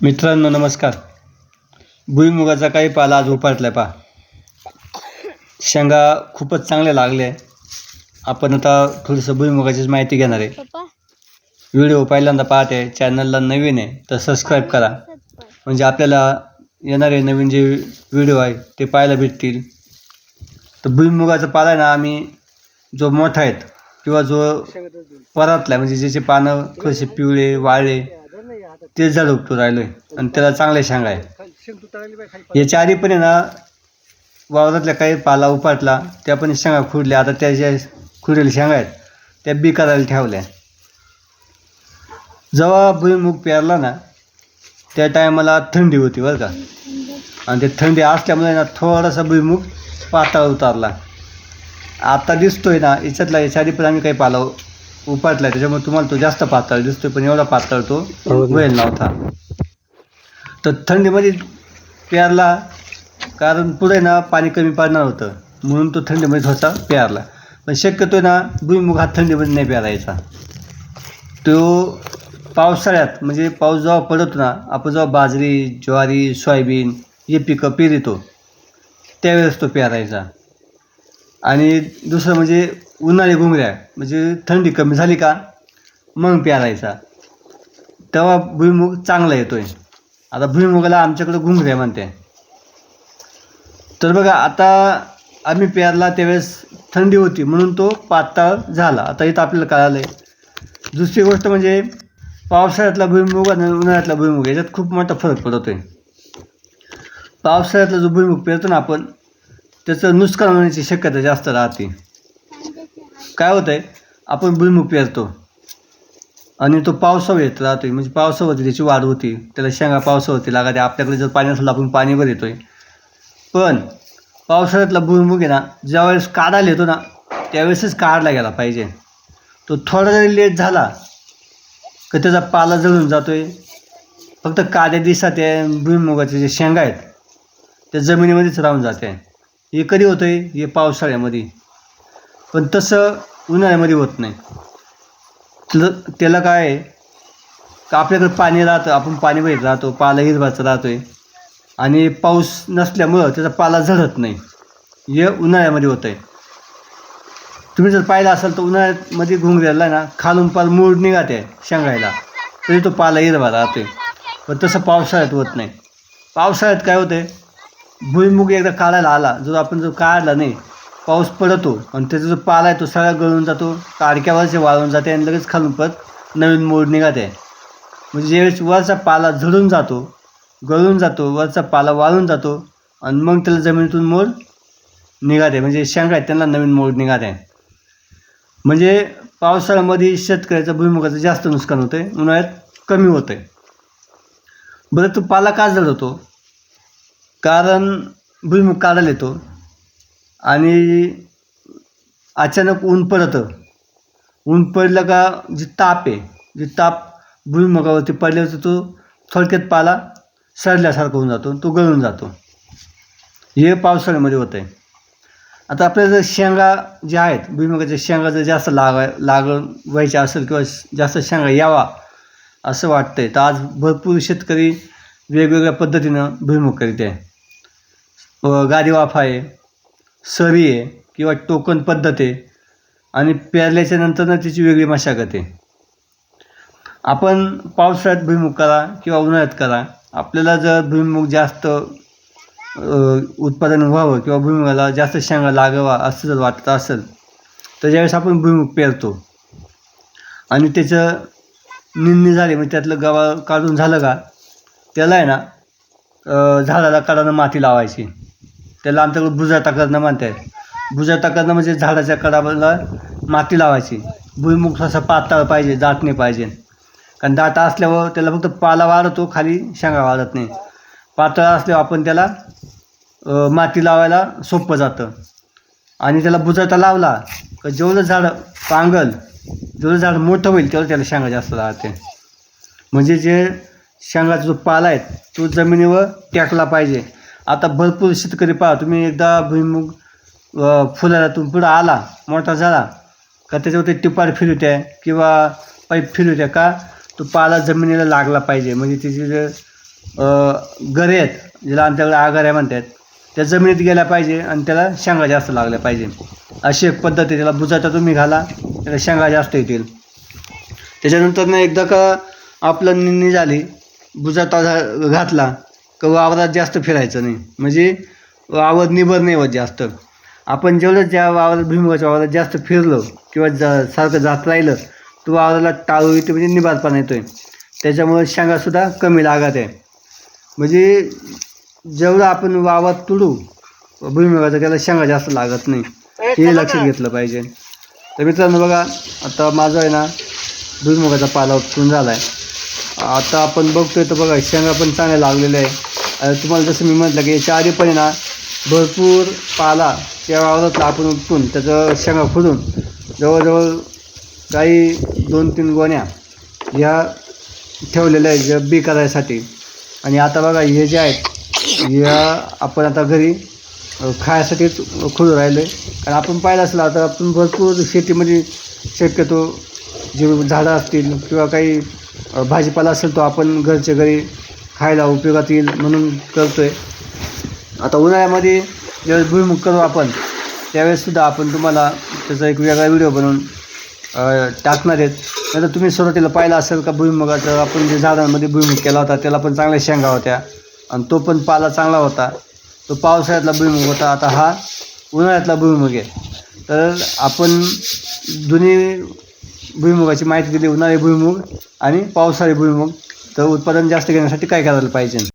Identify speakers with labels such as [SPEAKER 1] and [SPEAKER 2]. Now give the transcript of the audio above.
[SPEAKER 1] मित्रांनो नमस्कार. भुईमुगाचा काही पाला आज उपाटलाय पा शेंगा खूपच चांगल्या लागल्या आहे आपण आता थोडंसं भुईमुगाचीच माहिती घेणार आहे. व्हिडिओ पहिल्यांदा पाहत आहे चॅनलला नवीन आहे तर सबस्क्राईब करा. म्हणजे आपल्याला येणारे नवीन जे व्हिडिओ आहे ते पाहायला भेटतील. तर भुईमुगाचा पाला आहे ना आम्ही जो मोठा आहेत किंवा जो परातला आहे म्हणजे ज्याचे पानं कसे पिवळे वाळले ते झाड उपटू राहिलोय. आणि त्याला चांगल्या शेंगा आहे याच्या आधी पण आहे ना वावरातल्या काही पाला उपाटला त्या पण शेंगा खुडल्या आता त्या ज्या खुडलेल्या शेंगा आहेत त्या बी करायला ठेवल्या. जेव्हा भुईमुग पेरला ना त्या टायमाला थंडी होती बरं का. आणि ते थंडी असल्यामुळे ना थोडासा भुईमुग पातळ उतारला. आता दिसतोय ना याच्यातला याच्या आधी पण आम्ही काही पाला उपाटला त्याच्यामुळे तुम्हाला तो जास्त पातळ दिसतोय पण एवढा पातळ तो वेळ नव्हता. तर थंडीमध्ये पेरला कारण पुढे ना पाणी कमी पडणार होतं म्हणून तो थंडीमध्ये थोडासा पेरला पण शक्यतो ना भुईमुग हा थंडीमध्ये नाही पेरायचा तो पावसाळ्यात म्हणजे पाऊस जेव्हा पडतो ना आपण जेव्हा बाजरी ज्वारी सोयाबीन हे पिकं पेरितो त्यावेळेस तो पेरायचा आणि दुसरं म्हणजे उन्हाळी घुंगऱ्या म्हणजे थंडी कमी झाली का मग प्यारायचा तेव्हा भुईमुग चांगला येतोय. आता भुईमुगाला आमच्याकडं घुंगऱ्या म्हणते. तर बघा आता आम्ही पेरला त्यावेळेस थंडी होती म्हणून तो पातळ झाला. आता इथं आपल्याला कळालं आहे दुसरी गोष्ट म्हणजे पावसाळ्यातला भुईमुग आणि उन्हाळ्यातला भुईमुग याच्यात खूप मोठा फरक पडतोय. पावसाळ्यातला जो भुईमुग पेरतो ना आपण त्याचं नुकसान होण्याची शक्यता जास्त राहते. काय होतं आहे आपण भुईमुग पेरतो. आणि तो पावसावर येत राहतोय. म्हणजे पावसावरती त्याची वाढ होती. त्याला शेंगा पावसावरती लागते आपल्याकडे जर पाणी असलं आपण पाणीवर येतोय. पण पावसाळ्यातला भुईमुग आहे ना ज्यावेळेस काढायला येतो ना त्यावेळेसच काढला गेला पाहिजे. तो थोडा जरी लेट झाला का त्याचा पाला जळून जातोय. फक्त काद्या दिसा आहे भुईमुगाचे जे शेंगा आहेत त्या जमिनीमध्येच राहून जाते. हे कधी होतं आहे हे पावसाळ्यामध्ये. पण तसं उन्हाळ्यामध्ये होत नाही. त्याला त्याला काय आहे? का आपल्याकडे पाणी राहतं आपण पाणी भरत राहतो पाला हिरवाचा राहतोय. आणि पाऊस नसल्यामुळं त्याचा पाला झडत नाही. हे उन्हाळ्यामध्ये होतं आहे तुम्ही जर पाहिलं असाल तर उन्हाळ्यामध्ये घुंगऱ्याला ना खालून पाल मूळ निघाते शेंगायला. तरी तो पाला हिरवा राहतोय. पण तसं पावसाळ्यात होत नाही. पावसाळ्यात काय होतंय? भुईमुग एकदा काढायला आला जर आपण जर काढला नाही पाऊस पडतो आणि त्याचा जो पाला आहे तो सगळा गळून जातो काडक्यावरचे वाळून जाते आणि लगेच खालून परत नवीन मोड निघाते. म्हणजे ज्यावेळेस वरचा पाला झडून जातो गळून जातो वरचा पाला वाळून जातो आणि मग त्याला जमिनीतून मोड निघाते. म्हणजे शेंगा आहेत त्यांना नवीन मोड निघाते. म्हणजे पावसाळ्यामध्ये शेतकऱ्याचं भुईमुगाचं जास्त नुकसान होतं आहे उन्हाळ्यात कमी होतं आहे बरं तो पाला का जळतो कारण भुईमुग काढायला येतो. आणि अचानक ऊन पडतं ऊन पडलं का जे ताप आहे जे ताप भुईमुगावरती पडल्यावर तो थोडक्यात पाला सडल्यासारखा होऊन जातो तो गळून जातो. हे पावसाळ्यामध्ये होतं आहे आता आपल्याला जर शेंगा ज्या आहेत भुईमुगाच्या शेंगा जर जास्त लागाय लाग व्हायच्या असेल किंवा जास्त शेंगा यावा असं वाटतं आहे तर आज भरपूर शेतकरी वेगवेगळ्या पद्धतीनं भुईमुग करीत आहे. गादी वाफा आहे सरी आहे किंवा टोकन पद्धत आहे आणि पेरल्याच्या नंतरनं त्याची वेगळी मशागत आहे. आपण पावसाळ्यात भुईमुग करा किंवा उन्हाळ्यात करा. आपल्याला जर भुईमुग जास्त उत्पादन व्हावं किंवा भुईमुगाला जास्त शेंगा लागावा असं जर वाटत असेल तर ज्यावेळेस आपण भुईमुग पेरतो आणि त्याचं निंदणी झाली म्हणजे त्यातलं गवा काढून झालं का त्याला आहे ना झाडाला काढानं माती लावायची. त्याला आमच्याकडे बुजाटा करणं म्हणतात बुजाटा करणं म्हणजे झाडाच्या कडाला माती लावायची. भुईमुख थोडासा पातळ पाहिजे दाट नाही पाहिजे. कारण दाट असल्यावर त्याला फक्त पाला वाढतो खाली शेंगा वाढत नाही. पातळ असल्यावर आपण त्याला माती लावायला सोपं जातं. आणि त्याला बुजाटा लावला का जेवढं झाड पांगल जेवढं झाड मोठं होईल तेवढं त्याला शेंगा जास्त राहते म्हणजे जे शेंगाचा जो पाला आहे तो जमिनीवर टेकला पाहिजे. आता भरपूर शेतकरी पहा तुम्ही एकदा भुईमुग फुलाला तुम्ही पुढं आला मोठा झाला का त्याच्यावरती टिपार फिरवत्या किंवा पाईप फिरवत्या का तो पाला जमिनीला लागला पाहिजे. म्हणजे त्याचे जे गरे आहेत ज्याला आमच्याकडे आगाऱ्या म्हणतात त्या जमिनीत गेल्या पाहिजे आणि त्याला शेंगा जास्त लागल्या पाहिजे. अशी एक पद्धत आहे त्याला बुजाचा तुम्ही घाला त्याला शेंगा जास्त येतील. त्याच्यानंतर ना एकदा का आपलं निंदणी झाली बुजाता घातला का वावरात जास्त फिरायचं नाही. म्हणजे वावर निबर नाही होत जास्त. आपण जेवढं ज्या वावरात भुईमुगाच्या वावरात जास्त फिरलो किंवा जा सारखं जात राहिलं तो वावराला टाळू येते म्हणजे निबारपणा येतोय. त्याच्यामुळे शेंगासुद्धा कमी लागत आहे. म्हणजे जेवढं आपण वावरात तुडू भुईमुगाचं त्याला शेंगा जास्त लागत नाही. हे लक्षात घेतलं पाहिजे. तर मित्रांनो बघा आता माझं आहे ना भुईमुगाचा पाला उपटून झाला आहे आता आपण बघतोय तर बघा शेंगा पण चांगल्या लागलेल्या आहे. तुम्हाला जसं मी म्हटलं की याच्या आधी पण ना भरपूर पाला त्या वावरात आपण उपटून त्याचं शेंगा फुडून जवळजवळ काही दोन तीन गोण्या ह्या ठेवलेल्या आहेत ज्या बी करायसाठी. आणि आता बघा हे जे आहेत या आपण आता घरी खायसाठीच खुलं राहिलं आहे कारण आपण पाहिलं असलं आता आपण भरपूर शेतीमध्ये शक्यतो जे झाडं असतील किंवा काही भाजीपाला असेल तो आपण घरच्या घरी खायला उपयोगात येईल म्हणून करतो आहे आता उन्हाळ्यामध्ये ज्यावेळेस भुईमुग करू आपण त्यावेळेससुद्धा आपण तुम्हाला त्याचा एक वेगळा व्हिडिओ बनवून टाकणार आहेत. तर तुम्ही सुरुवातीला पाहिलं असेल का भुईमुगाचं आपण जे झाडांमध्ये भुईमुग केला होता त्याला पण चांगल्या शेंगा होत्या. आणि तो पण पाला चांगला होता. तो पावसाळ्यातला भुईमुग होता. आता हा उन्हाळ्यातला भुईमुग आहे. तर आपण दोन्ही भुईमुगाची माहिती दिली उन्हाळी भुईमुग आणि पावसाळी भुईमुग. तर उत्पादन जास्त घेण्यासाठी काय करायला पाहिजे?